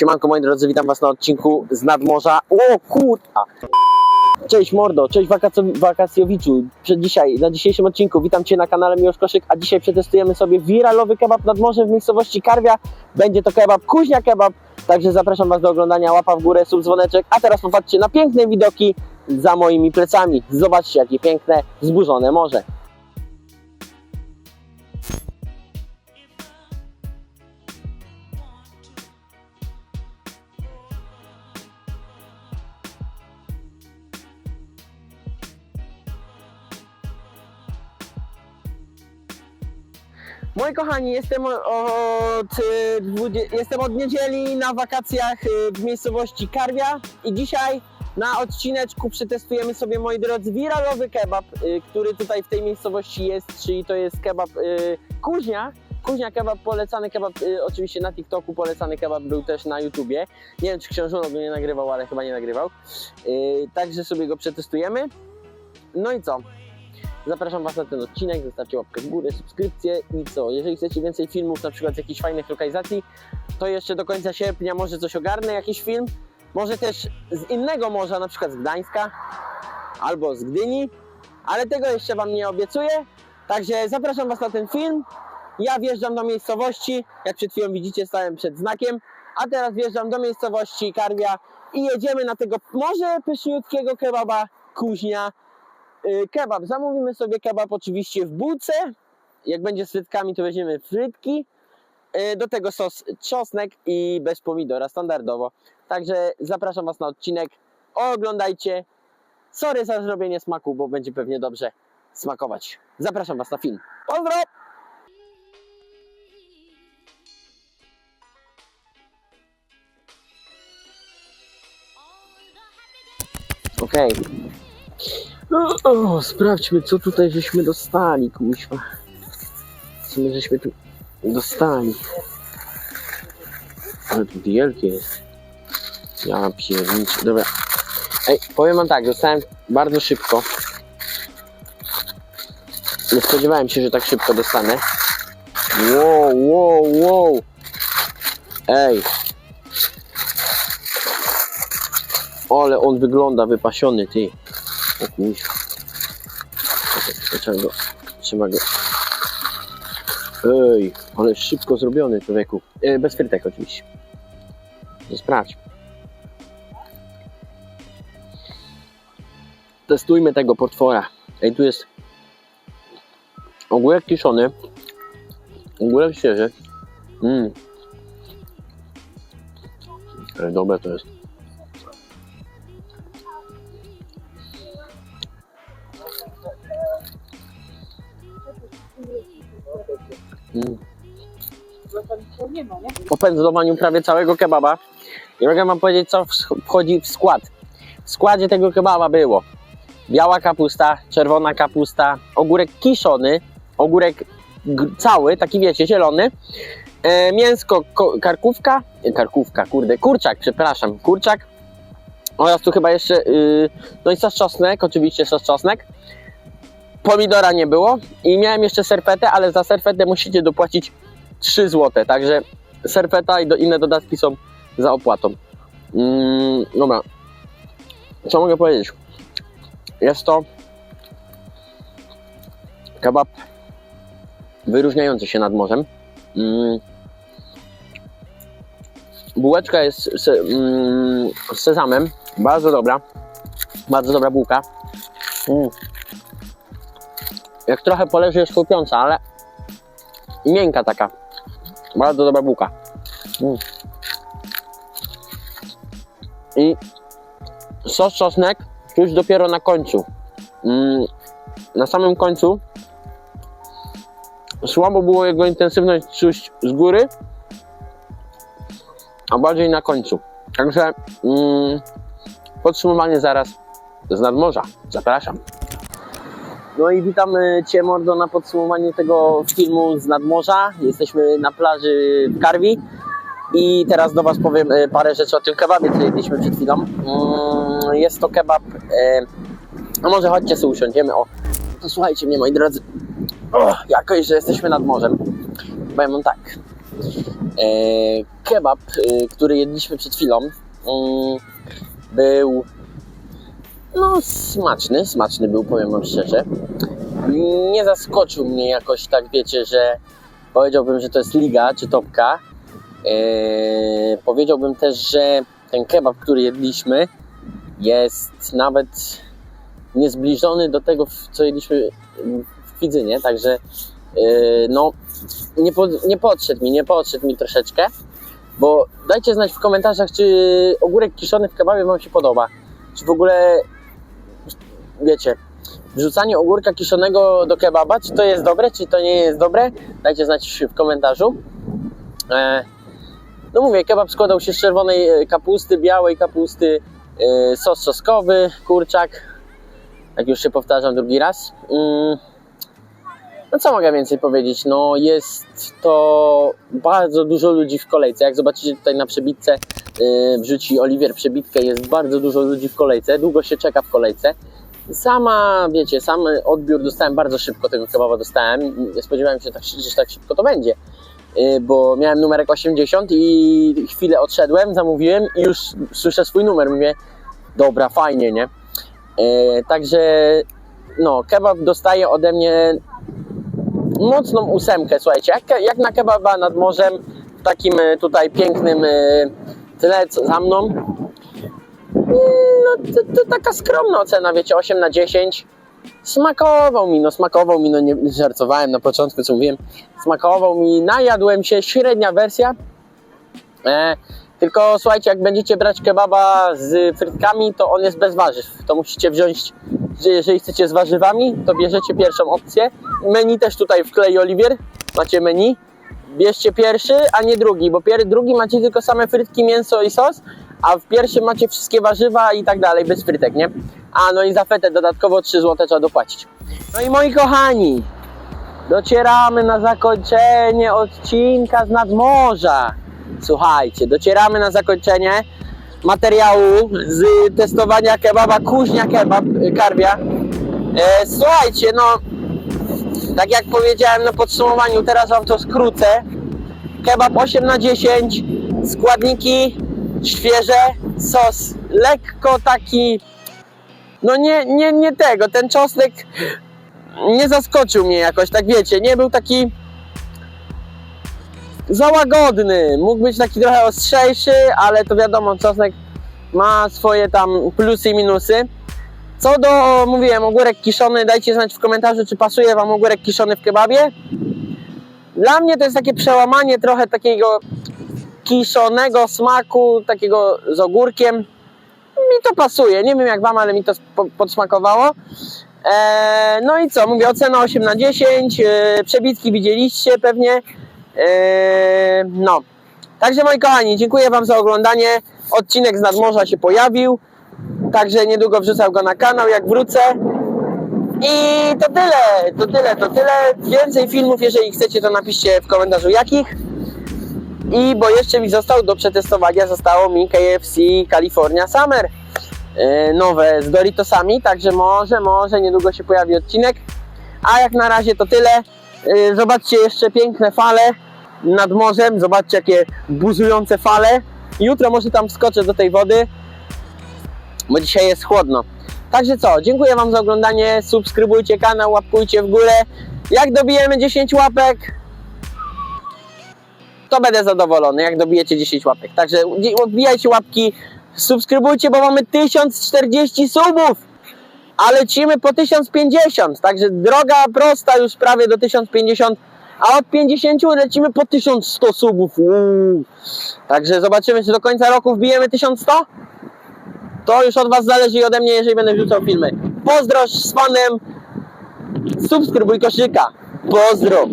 Siemanko moi drodzy, witam was na odcinku z nadmorza. O kurwa! Cześć mordo, cześć wakacjowiczu. Przed dzisiaj, na dzisiejszym odcinku witam cię na kanale Miłosz Koszyk, a dzisiaj przetestujemy sobie wiralowy kebab nad morzem w miejscowości Karwia. Będzie to kebab Kuźnia Kebab, także zapraszam was do oglądania, łapa w górę, sub dzwoneczek, a teraz popatrzcie na piękne widoki za moimi plecami. Zobaczcie jakie piękne, zburzone morze. Moi kochani, jestem od, y, jestem od niedzieli na wakacjach y, w miejscowości Karwia i dzisiaj na odcineczku przetestujemy sobie, moi drodzy, wiralowy kebab, y, który tutaj w tej miejscowości jest, czyli to jest kebab Kuźnia. Kuźnia kebab, polecany kebab, oczywiście na TikToku, polecany kebab był też na YouTubie. Nie wiem, czy książąt go nie nagrywał, ale chyba nie nagrywał. Także sobie go przetestujemy. No i co? Zapraszam Was na ten odcinek, zostawcie łapkę w górę, subskrypcję i co, jeżeli chcecie więcej filmów, na przykład z jakichś fajnych lokalizacji, to jeszcze do końca sierpnia może coś ogarnę, jakiś film, może też z innego morza, na przykład z Gdańska albo z Gdyni, ale tego jeszcze Wam nie obiecuję, także zapraszam Was na ten film, ja wjeżdżam do miejscowości, jak przed chwilą widzicie stałem przed znakiem, a teraz wjeżdżam do miejscowości Karwia i jedziemy na tego może pyszniutkiego kebaba Kuźnia, kebab. Zamówimy sobie kebab oczywiście w bułce. Jak będzie z frytkami, to weźmiemy frytki. Y, Do tego sos czosnek i bez pomidora, standardowo. Także zapraszam Was na odcinek. Oglądajcie. Sorry za zrobienie smaku, bo będzie pewnie dobrze smakować. Zapraszam Was na film. Pozdro! Okej. O, o, sprawdźmy, co tutaj żeśmy dostali, kuźwa. Co my żeśmy tu dostali? Ale tu wielkie jest. Ja pierniczę. Dobra. Ej, powiem wam tak, dostałem bardzo szybko. Nie spodziewałem się, że tak szybko dostanę. Wow, wow, wow. Ej. Ale on wygląda wypasiony, ty. Czekaj, Trzeba go, trzeba go. Ej, ale szybko zrobiony człowieku. E, bez frytek oczywiście. No sprawdź. Testujmy tego potwora. Ej, tu jest ogórek kiszony. Ogórek świeży. Mmm. Ale dobre to jest. Po pędzlowaniu prawie całego kebaba. I mogę wam powiedzieć, co wchodzi w skład. W składzie tego kebaba było biała kapusta, czerwona kapusta, ogórek kiszony, ogórek cały, taki wiecie, zielony, e, mięsko, ko- karkówka, e, karkówka, kurde, kurczak, przepraszam, kurczak oraz tu chyba jeszcze, y, no i sos czosnek, oczywiście sos czosnek. Pomidora nie było i miałem jeszcze serpetę, ale za serpetę musicie dopłacić 3 zł, także serpeta i do, inne dodatki są za opłatą. Mm, dobra, co mogę powiedzieć? Jest to kebab wyróżniający się nad morzem. Mm. Bułeczka jest z, mm, z sezamem, bardzo dobra, bardzo dobra bułka. Mm. Jak trochę poleży jest chrupiąca, ale miękka taka. Bardzo dobra bułka. Mm. I sos czosnek czuć dopiero na końcu. Mm, na samym końcu słabo było jego intensywność czuć z góry, a bardziej na końcu. Także mm, podsumowanie zaraz z nadmorza. Zapraszam. No i witamy Cię mordo na podsumowaniu tego filmu z nadmorza. Jesteśmy na plaży w Karwi. I teraz do Was powiem e, parę rzeczy o tym kebabie, który jedliśmy przed chwilą. Mm, Jest to kebab. No może chodźcie sobie usiądziemy. O, to słuchajcie mnie moi drodzy. O, jakoś, że jesteśmy nad morzem. Powiem wam tak. kebab, e, który jedliśmy przed chwilą, mm, był no smaczny, smaczny był, powiem wam szczerze. Nie zaskoczył mnie jakoś tak, wiecie, że powiedziałbym, że to jest liga czy topka. Eee, powiedziałbym też, że ten kebab, który jedliśmy, jest nawet niezbliżony do tego, co jedliśmy w Kwidzynie, także eee, no nie, po, nie podszedł mi, nie podszedł mi troszeczkę, bo dajcie znać w komentarzach, czy ogórek kiszony w kebabie Wam się podoba, czy w ogóle wiecie, wrzucanie ogórka kiszonego do kebaba, czy to jest dobre, czy to nie jest dobre, dajcie znać w komentarzu. E, no mówię, kebab składał się z czerwonej e, kapusty, białej kapusty, e, sos soskowy, kurczak, jak już się powtarzam drugi raz. Mm, no co mogę więcej powiedzieć? No jest to bardzo dużo ludzi w kolejce. Jak zobaczycie tutaj na przebitce, wrzuci Oliwier przebitkę, jest bardzo dużo ludzi w kolejce. Długo się czeka w kolejce. Sama, wiecie, sam odbiór dostałem bardzo szybko, tego kebaba dostałem. Nie spodziewałem się, tak, że tak szybko to będzie. Yy, Bo miałem numerek 80 i chwilę odszedłem, zamówiłem i już słyszę swój numer. Mówię, dobra, fajnie, nie? Yy, Także no, kebab dostaje ode mnie mocną ósemkę, słuchajcie, jak, jak na kebaba nad morzem, w takim e, tutaj pięknym tyle za mną. To, to taka skromna ocena, wiecie, 8 na 10. Smakował mi, no smakował mi, no nie żartowałem na początku, co mówiłem. Smakował mi, najadłem się, średnia wersja. E, tylko słuchajcie, jak będziecie brać kebaba z frytkami, to on jest bez warzyw. To musicie wziąć, że jeżeli chcecie z warzywami, to bierzecie pierwszą opcję. Menu też tutaj wklei Oliwier. Macie menu. Bierzcie pierwszy, a nie drugi, bo pier- drugi macie tylko same frytki, mięso i sos, a w pierwszym macie wszystkie warzywa i tak dalej, bez frytek, nie? A, no i za fetę dodatkowo 3 zł trzeba dopłacić. No i moi kochani, docieramy na zakończenie odcinka z nadmorza. Słuchajcie, docieramy na zakończenie materiału z testowania kebaba Kuźnia Kebab Karwia. E, słuchajcie, no tak jak powiedziałem na podsumowaniu, teraz wam to skrócę. Kebab 8 na 10, składniki świeże, sos lekko taki, no nie, nie, nie tego, ten czosnek nie zaskoczył mnie jakoś, tak wiecie, nie był taki za łagodny, mógł być taki trochę ostrzejszy, ale to wiadomo, czosnek ma swoje tam plusy i minusy. Co do, mówiłem, ogórek kiszony, dajcie znać w komentarzu, czy pasuje Wam ogórek kiszony w kebabie. Dla mnie to jest takie przełamanie trochę takiego kiszonego smaku, takiego z ogórkiem. Mi to pasuje, nie wiem jak Wam, ale mi to po- podsmakowało. Eee, no i co, mówię, ocena 8 na 10, eee, przebitki widzieliście pewnie. Eee, no, także moi kochani, dziękuję Wam za oglądanie. Odcinek z nadmorza się pojawił. Także niedługo wrzucam go na kanał, jak wrócę. I to tyle, to tyle, to tyle. Więcej filmów, jeżeli chcecie, to napiszcie w komentarzu jakich. I bo jeszcze mi został do przetestowania, zostało mi KFC California Summer. Yy, nowe z Doritosami, także może, może niedługo się pojawi odcinek. A jak na razie to tyle. Yy, Zobaczcie jeszcze piękne fale nad morzem. Zobaczcie jakie buzujące fale. Jutro może tam wskoczę do tej wody bo dzisiaj jest chłodno. Także co, dziękuję Wam za oglądanie, subskrybujcie kanał, łapkujcie w górę. Jak dobijemy 10 łapek, to będę zadowolony, jak dobijecie 10 łapek. Także wbijajcie łapki, subskrybujcie, bo mamy 1040 subów, a lecimy po 1050. Także droga prosta już prawie do 1050, a od 50 lecimy po 1100 subów. Uuu. Także zobaczymy, czy do końca roku wbijemy 1100. To już od Was zależy i ode mnie, jeżeli będę wrzucał filmy. Pozdroż z fanem. Subskrybuj koszyka. Pozdro.